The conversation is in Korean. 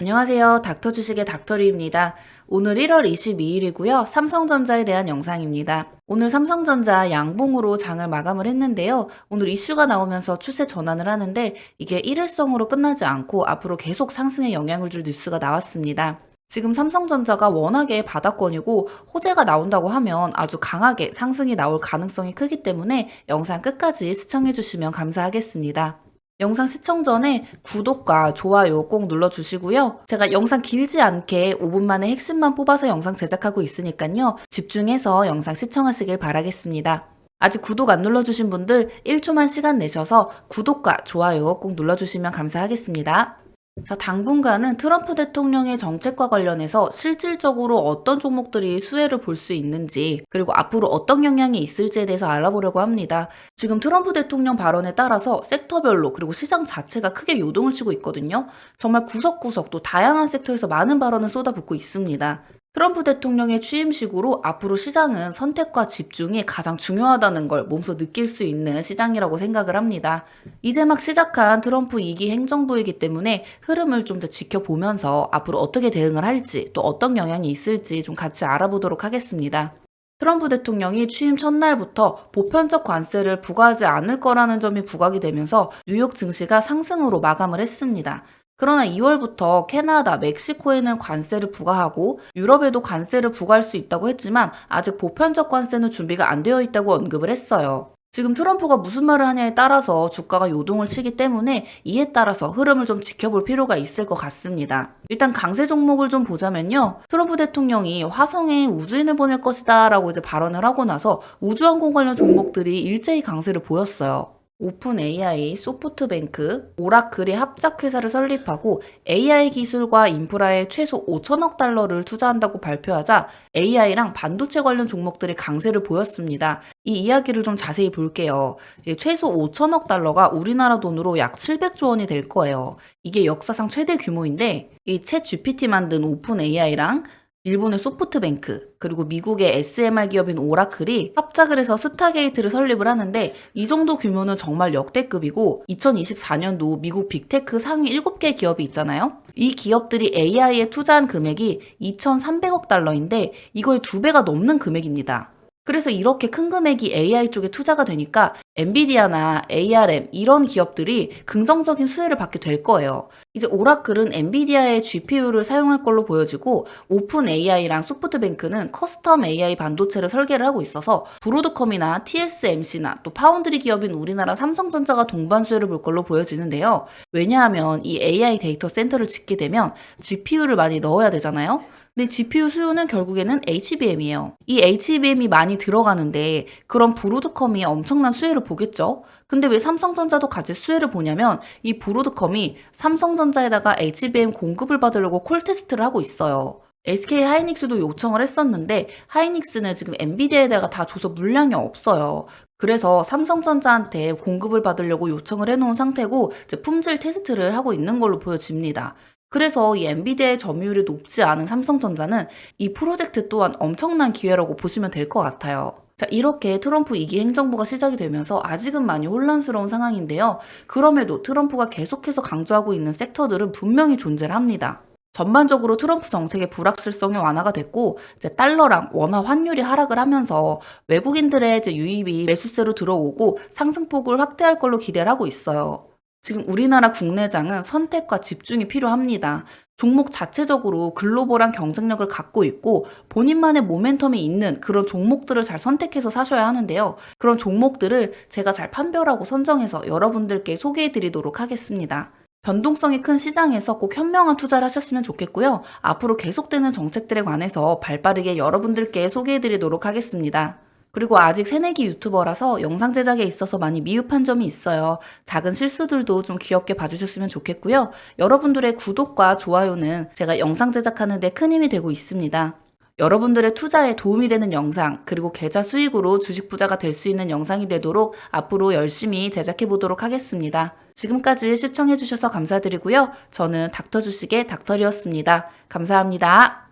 안녕하세요. 닥터 주식의 닥터리입니다. 오늘 1월 22일이고요. 삼성전자에 대한 영상입니다. 오늘 삼성전자 양봉으로 장을 마감을 했는데요. 오늘 이슈가 나오면서 추세 전환을 하는데 이게 일회성으로 끝나지 않고 앞으로 계속 상승에 영향을 줄 뉴스가 나왔습니다. 지금 삼성전자가 워낙에 바닥권이고 호재가 나온다고 하면 아주 강하게 상승이 나올 가능성이 크기 때문에 영상 끝까지 시청해 주시면 감사하겠습니다. 영상 시청 전에 구독과 좋아요 꼭 눌러주시고요. 제가 영상 길지 않게 5분 만에 핵심만 뽑아서 영상 제작하고 있으니까요. 집중해서 영상 시청하시길 바라겠습니다. 아직 구독 안 눌러주신 분들 1초만 시간 내셔서 구독과 좋아요 꼭 눌러주시면 감사하겠습니다. 자, 당분간은 트럼프 대통령의 정책과 관련해서 실질적으로 어떤 종목들이 수혜를 볼 수 있는지, 그리고 앞으로 어떤 영향이 있을지에 대해서 알아보려고 합니다. 지금 트럼프 대통령 발언에 따라서 섹터별로 그리고 시장 자체가 크게 요동을 치고 있거든요. 정말 구석구석 또 다양한 섹터에서 많은 발언을 쏟아붓고 있습니다. 트럼프 대통령의 취임식으로 앞으로 시장은 선택과 집중이 가장 중요하다는 걸 몸소 느낄 수 있는 시장이라고 생각을 합니다. 이제 막 시작한 트럼프 2기 행정부이기 때문에 흐름을 좀 더 지켜보면서 앞으로 어떻게 대응을 할지 또 어떤 영향이 있을지 좀 같이 알아보도록 하겠습니다. 트럼프 대통령이 취임 첫날부터 보편적 관세를 부과하지 않을 거라는 점이 부각이 되면서 뉴욕 증시가 상승으로 마감을 했습니다. 그러나 2월부터 캐나다, 멕시코에는 관세를 부과하고 유럽에도 관세를 부과할 수 있다고 했지만 아직 보편적 관세는 준비가 안 되어 있다고 언급을 했어요. 지금 트럼프가 무슨 말을 하냐에 따라서 주가가 요동을 치기 때문에 이에 따라서 흐름을 좀 지켜볼 필요가 있을 것 같습니다. 일단 강세 종목을 좀 보자면요. 트럼프 대통령이 화성에 우주인을 보낼 것이다 라고 이제 발언을 하고 나서 우주항공 관련 종목들이 일제히 강세를 보였어요. 오픈 AI, 소프트뱅크, 오라클이 합작회사를 설립하고 AI 기술과 인프라에 최소 5천억 달러를 투자한다고 발표하자 AI랑 반도체 관련 종목들이 강세를 보였습니다. 이 이야기를 좀 자세히 볼게요. 예, 최소 5천억 달러가 우리나라 돈으로 약 700조 원이 될 거예요. 이게 역사상 최대 규모인데 이 챗 GPT 만든 오픈 AI랑 일본의 소프트뱅크, 그리고 미국의 SMR 기업인 오라클이 합작을 해서 스타게이트를 설립을 하는데 이 정도 규모는 정말 역대급이고 2024년도 미국 빅테크 상위 7개 기업이 있잖아요. 이 기업들이 AI에 투자한 금액이 2,300억 달러인데 이거의 두 배가 넘는 금액입니다. 그래서 이렇게 큰 금액이 AI 쪽에 투자가 되니까 엔비디아나 ARM 이런 기업들이 긍정적인 수혜를 받게 될 거예요. 이제 오라클은 엔비디아의 GPU를 사용할 걸로 보여지고 오픈 AI랑 소프트뱅크는 커스텀 AI 반도체를 설계를 하고 있어서 브로드컴이나 TSMC나 또 파운드리 기업인 우리나라 삼성전자가 동반 수혜를 볼 걸로 보여지는데요. 왜냐하면 이 AI 데이터 센터를 짓게 되면 GPU를 많이 넣어야 되잖아요. 근데 GPU 수요는 결국에는 HBM이에요. 이 HBM이 많이 들어가는데 그럼 브로드컴이 엄청난 수혜를 보겠죠? 근데 왜 삼성전자도 같이 수혜를 보냐면 이 브로드컴이 삼성전자에다가 HBM 공급을 받으려고 콜 테스트를 하고 있어요. SK 하이닉스도 요청을 했었는데 하이닉스는 지금 엔비디아에다가 다 줘서 물량이 없어요. 그래서 삼성전자한테 공급을 받으려고 요청을 해놓은 상태고 품질 테스트를 하고 있는 걸로 보여집니다. 그래서 이 엔비디아의 점유율이 높지 않은 삼성전자는 이 프로젝트 또한 엄청난 기회라고 보시면 될 것 같아요. 자, 이렇게 트럼프 2기 행정부가 시작이 되면서 아직은 많이 혼란스러운 상황인데요. 그럼에도 트럼프가 계속해서 강조하고 있는 섹터들은 분명히 존재를 합니다. 전반적으로 트럼프 정책의 불확실성이 완화가 됐고 이제 달러랑 원화 환율이 하락을 하면서 외국인들의 이제 유입이 매수세로 들어오고 상승폭을 확대할 걸로 기대를 하고 있어요. 지금 우리나라 국내장은 선택과 집중이 필요합니다. 종목 자체적으로 글로벌한 경쟁력을 갖고 있고 본인만의 모멘텀이 있는 그런 종목들을 잘 선택해서 사셔야 하는데요. 그런 종목들을 제가 잘 판별하고 선정해서 여러분들께 소개해 드리도록 하겠습니다. 변동성이 큰 시장에서 꼭 현명한 투자를 하셨으면 좋겠고요. 앞으로 계속되는 정책들에 관해서 발 빠르게 여러분들께 소개해 드리도록 하겠습니다. 그리고 아직 새내기 유튜버라서 영상 제작에 있어서 많이 미흡한 점이 있어요. 작은 실수들도 좀 귀엽게 봐주셨으면 좋겠고요. 여러분들의 구독과 좋아요는 제가 영상 제작하는 데 큰 힘이 되고 있습니다. 여러분들의 투자에 도움이 되는 영상, 그리고 계좌 수익으로 주식 부자가 될 수 있는 영상이 되도록 앞으로 열심히 제작해 보도록 하겠습니다. 지금까지 시청해 주셔서 감사드리고요. 저는 닥터 주식의 닥터리였습니다. 감사합니다.